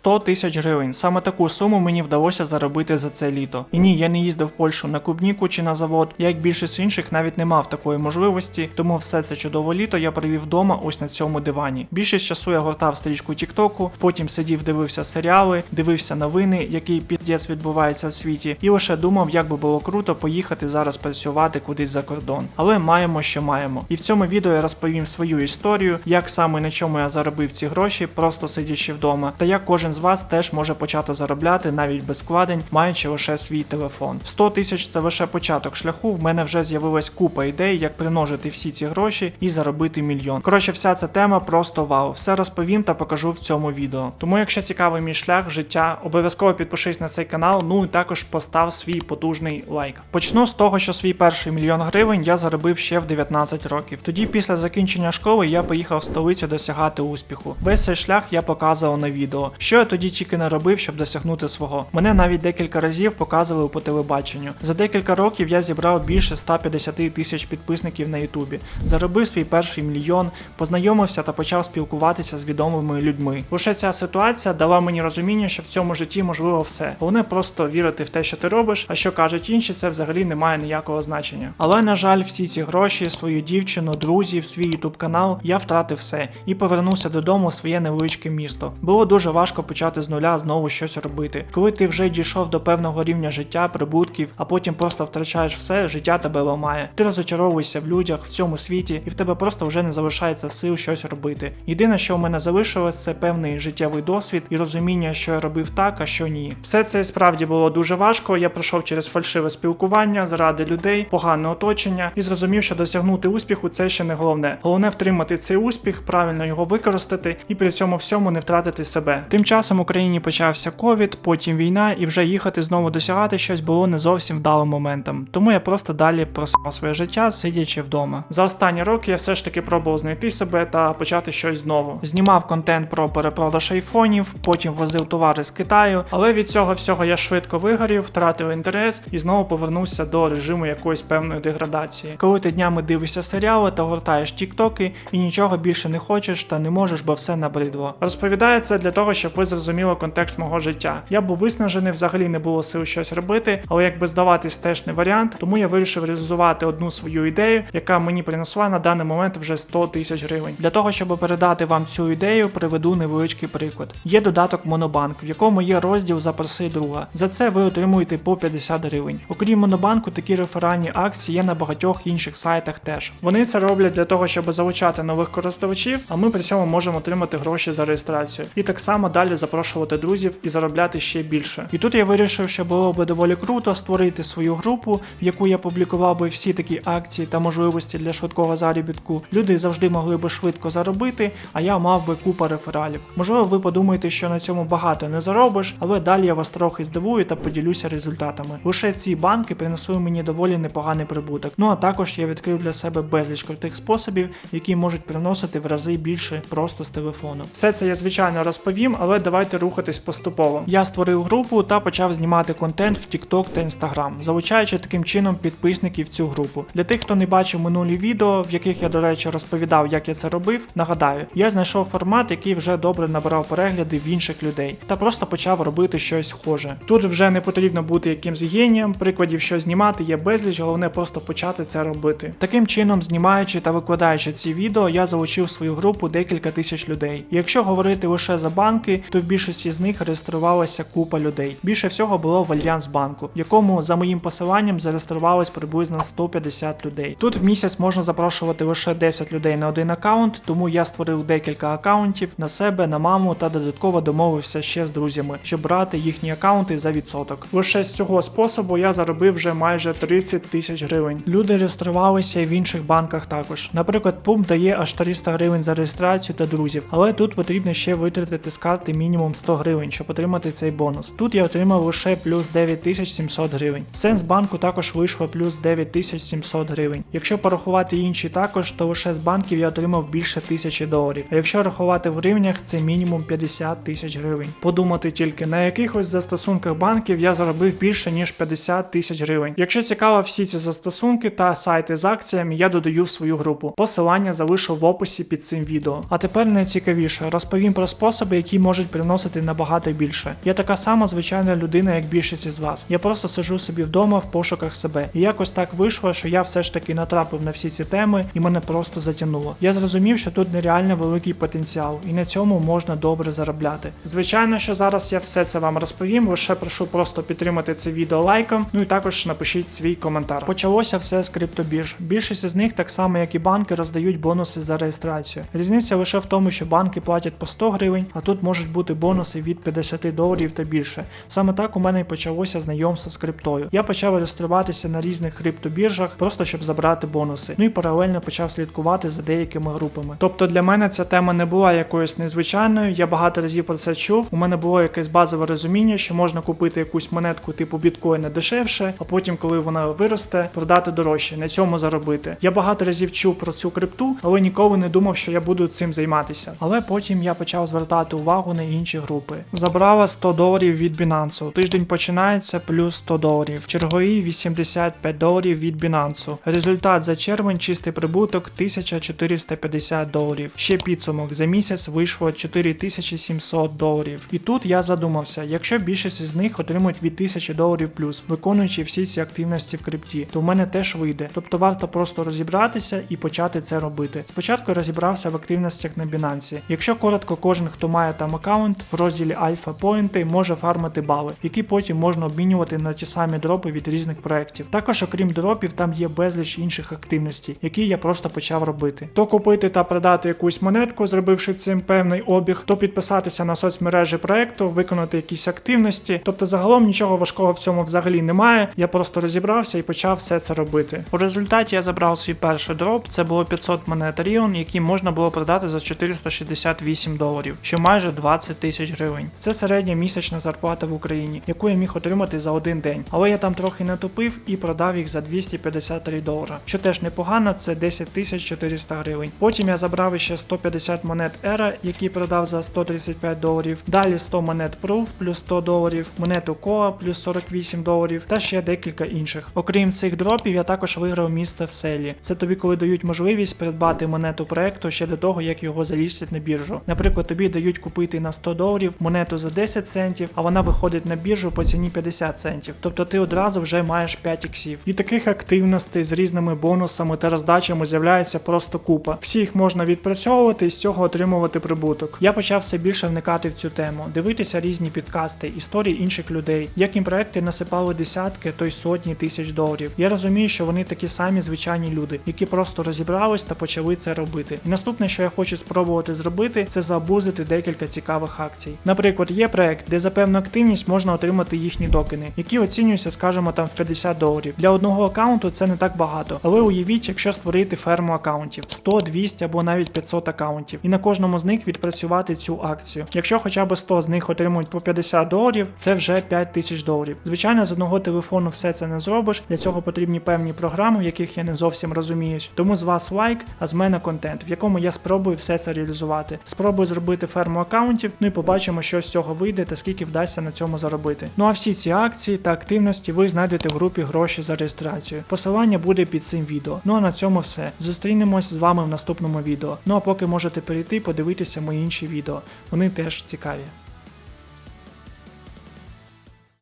100 тисяч гривень. Саме таку суму мені вдалося заробити за це літо. І ні, я не їздив в Польщу на клубніку чи на завод. Я, як більшість інших, навіть не мав такої можливості, тому все це чудове літо я провів вдома ось на цьому дивані. Більшість часу я гортав стрічку Тіктоку, потім сидів, дивився серіали, дивився новини, який піздець відбувається в світі, і лише думав, як би було круто поїхати зараз працювати кудись за кордон. Але маємо, що маємо. І в цьому відео я розповім свою історію, як саме на чому я заробив ці гроші, просто сидячи вдома, та як кожен з вас теж може почати заробляти навіть без вкладень, маючи лише свій телефон. 100 тисяч це лише початок шляху. В мене вже з'явилась купа ідей, як примножити всі ці гроші і заробити мільйон. Коротше, вся ця тема просто вау. Все розповім та покажу в цьому відео. Тому, якщо цікавий мій шлях життя, обов'язково підпишись на цей канал. Ну і також постав свій потужний лайк. Почну з того, що свій перший мільйон гривень я заробив ще в 19 років. Тоді, після закінчення школи, я поїхав в столицю досягати успіху. Весь цей шлях я показував на відео. Що я тоді тільки не робив, щоб досягнути свого. Мене навіть декілька разів показували по телебаченню. За декілька років я зібрав більше 150 тисяч підписників на Ютубі, заробив свій перший мільйон, познайомився та почав спілкуватися з відомими людьми. Лише ця ситуація дала мені розуміння, що в цьому житті можливо все. Головне просто вірити в те, що ти робиш, а що кажуть інші, це взагалі не має ніякого значення. Але на жаль, всі ці гроші, свою дівчину, друзів, свій ютуб канал я втратив все і повернувся додому в своє невеличке місто. Було дуже важко почати з нуля знову щось робити. Коли ти вже дійшов до певного рівня життя, прибутків, а потім просто втрачаєш все, життя тебе ламає. Ти розочаровуєшся в людях в цьому світі, і в тебе просто вже не залишається сил щось робити. Єдине, що в мене залишилось, це певний життєвий досвід і розуміння, що я робив так, а що ні. Все це справді було дуже важко. Я пройшов через фальшиве спілкування заради людей, погане оточення і зрозумів, що досягнути успіху це ще не головне. Головне втримати цей успіх, правильно його використати і при цьому всьому не втратити себе. Тим часом в Україні почався ковід, потім війна, і вже їхати знову досягати щось було не зовсім вдалим моментом. Тому я просто далі просував своє життя, сидячи вдома. За останні роки я все ж таки пробував знайти себе та почати щось знову. Знімав контент про перепродаж айфонів, потім возив товари з Китаю, але від цього всього я швидко вигорів, втратив інтерес і знову повернувся до режиму якоїсь певної деградації. Коли ти днями дивишся серіали та гортаєш тіктоки і нічого більше не хочеш та не можеш, бо все набридло. Розповідаю це для того, щоб ви зрозуміли контекст мого життя. Я був виснажений, взагалі не було сил щось робити, але якби здаватись теж не варіант, тому я вирішив реалізувати одну свою ідею, яка мені принесла на даний момент вже 100 тисяч гривень. Для того, щоб передати вам цю ідею, приведу невеличкий приклад. Є додаток Монобанк, в якому є розділ Запроси друга. За це ви отримуєте по 50 гривень. Окрім Монобанку, такі реферальні акції є на багатьох інших сайтах теж. Вони це роблять для того, щоб залучати нових користувачів, а ми при цьому можемо отримати гроші за реєстрацію. І так само далі запрошувати друзів і заробляти ще більше. І тут я вирішив, що було би доволі круто створити свою групу, в яку я публікував би всі такі акції та можливості для швидкого заробітку. Люди завжди могли би швидко заробити, а я мав би купа рефералів. Можливо, ви подумаєте, що на цьому багато не заробиш, але далі я вас трохи здивую та поділюся результатами. Лише ці банки принесли мені доволі непоганий прибуток. Ну а також я відкрив для себе безліч крутих способів, які можуть приносити в рази більше просто з телефону. Все це я звичайно розповім, але давайте рухатись поступово. Я створив групу та почав знімати контент в TikTok та Instagram, залучаючи таким чином підписників цю групу. Для тих, хто не бачив минулі відео, в яких я, до речі, розповідав, як я це робив, нагадаю, я знайшов формат, який вже добре набирав перегляди в інших людей, та просто почав робити щось схоже. Тут вже не потрібно бути якимсь генієм, прикладів, що знімати є безліч, головне просто почати це робити. Таким чином, знімаючи та викладаючи ці відео, я залучив свою групу декілька тисяч людей. Якщо говорити лише за банки, то в більшості з них реєструвалася купа людей. Більше всього було в Альянс банку, в якому за моїм посиланням зареєструвалось приблизно 150 людей. Тут в місяць можна запрошувати лише 10 людей на один аккаунт, тому я створив декілька аккаунтів на себе, на маму та додатково домовився ще з друзями, щоб брати їхні аккаунти за відсоток. Лише з цього способу я заробив вже майже 30 тисяч гривень. Люди реєструвалися і в інших банках також. Наприклад, пумп дає аж 300 гривень за реєстрацію та друзів, але тут потрібно ще витратити з карти мінімум 100 гривень, щоб отримати цей бонус. Тут я отримав лише плюс 9700 гривень. Сенс банку також вийшло плюс 9700 гривень. Якщо порахувати інші також, то лише з банків я отримав більше тисячі доларів. А якщо рахувати в гривнях, це мінімум 50 тисяч гривень. Подумати тільки на якихось застосунках банків я заробив більше ніж 50 тисяч гривень. Якщо цікаво всі ці застосунки та сайти з акціями, я додаю в свою групу. Посилання залишу в описі під цим відео. А тепер найцікавіше розповім про способи, які можуть приносити набагато більше. Я така сама звичайна людина, як більшість із вас. Я просто сиджу собі вдома в пошуках себе. І якось так вийшло, що я все ж таки натрапив на всі ці теми і мене просто затягнуло. Я зрозумів, що тут нереально великий потенціал, і на цьому можна добре заробляти. Звичайно, що зараз я все це вам розповім. Лише прошу просто підтримати це відео лайком. Ну і також напишіть свій коментар. Почалося все з криптобірж. Більшість з них, так само як і банки, роздають бонуси за реєстрацію. Різниця лише в тому, що банки платять по 100 гривень, а тут можуть бути бонуси від 50 доларів та більше. Саме так у мене і почалося знайомство з криптою. Я почав реєструватися на різних криптобіржах, просто щоб забрати бонуси. Ну і паралельно почав слідкувати за деякими групами. Тобто для мене ця тема не була якоюсь незвичайною. Я багато разів про це чув. У мене було якесь базове розуміння, що можна купити якусь монетку типу біткоїна дешевше, а потім, коли вона виросте, продати дорожче, на цьому заробити. Я багато разів чув про цю крипту, але ніколи не думав, що я буду цим займатися. Але потім я почав звертати увагу на інші групи. Забрала 100 доларів від Binance. Тиждень починається плюс 100 доларів. Чергові 85 доларів від Binance. Результат за червень чистий прибуток 1450 доларів. Ще підсумок за місяць вийшло 4700 доларів. І тут я задумався, якщо більшість з них отримують від 1000 доларів плюс, виконуючи всі ці активності в крипті, то в мене теж вийде. Тобто варто просто розібратися і почати це робити. Спочатку розібрався в активностях на Binance. Якщо коротко, кожен, хто має там аккаунт, в розділі Альфа Поінти може фармити бали, які потім можна обмінювати на ті самі дропи від різних проєктів. Також, окрім дропів, там є безліч інших активностей, які я просто почав робити. То купити та продати якусь монетку, зробивши цим певний обіг, то підписатися на соцмережі проекту, виконати якісь активності. Тобто, загалом нічого важкого в цьому взагалі немає. Я просто розібрався і почав все це робити. У результаті я забрав свій перший дроп. Це було 500 монет Ріон, які можна було продати за 468 доларів, що майже 20 тисяч гривень. Це середня місячна зарплата в Україні, яку я міг отримати за один день. Але я там трохи натупив і продав їх за 253 долара, що теж непогано, це 10 тисяч 400 гривень. Потім я забрав ще 150 монет Era, які продав за 135 доларів. Далі 100 монет Proof плюс 100 доларів, монету Коа плюс 48 доларів та ще декілька інших. Окрім цих дропів, я також виграв місце в селі. Це тобі, коли дають можливість придбати монету проекту ще до того, як його залістять на біржу. Наприклад, тобі дають купити на 100 доларів монету за 10 центів, а вона виходить на біржу по ціні 50 центів. Тобто ти одразу вже маєш 5 іксів. І таких активностей з різними бонусами та роздачами з'являється просто купа. Всі їх можна відпрацьовувати і з цього отримувати прибуток. Я почав все більше вникати в цю тему, дивитися різні підкасти, історії інших людей, як їм проекти насипали десятки, то й сотні тисяч доларів. Я розумію, що вони такі самі звичайні люди, які просто розібрались та почали це робити. І наступне, що я хочу спробувати зробити, це забузити декілька цікавих акцій. Наприклад, є проект, де за певну активність можна отримати їхні токени, які оцінюються, скажімо, там в 50 доларів. Для одного аккаунту це не так багато, але уявіть, якщо створити ферму аккаунтів 100, 200 або навіть 500 аккаунтів, і на кожному з них відпрацювати цю акцію. Якщо хоча б 100 з них отримують по 50 доларів, це вже 5 тисяч доларів. Звичайно, з одного телефону все це не зробиш. Для цього потрібні певні програми, в яких я не зовсім розуміюсь. Тому з вас лайк, а з мене контент, в якому я спробую все це реалізувати. Спробую зробити ферму аккаунтів, ну і побачимо, що з цього вийде та скільки вдасться на цьому заробити. Ну а всі ці акції та активності ви знайдете в групі гроші за реєстрацію. Посилання буде під цим відео. Ну а на цьому все. Зустрінемось з вами в наступному відео. Ну а поки можете перейти подивитися мої інші відео. Вони теж цікаві.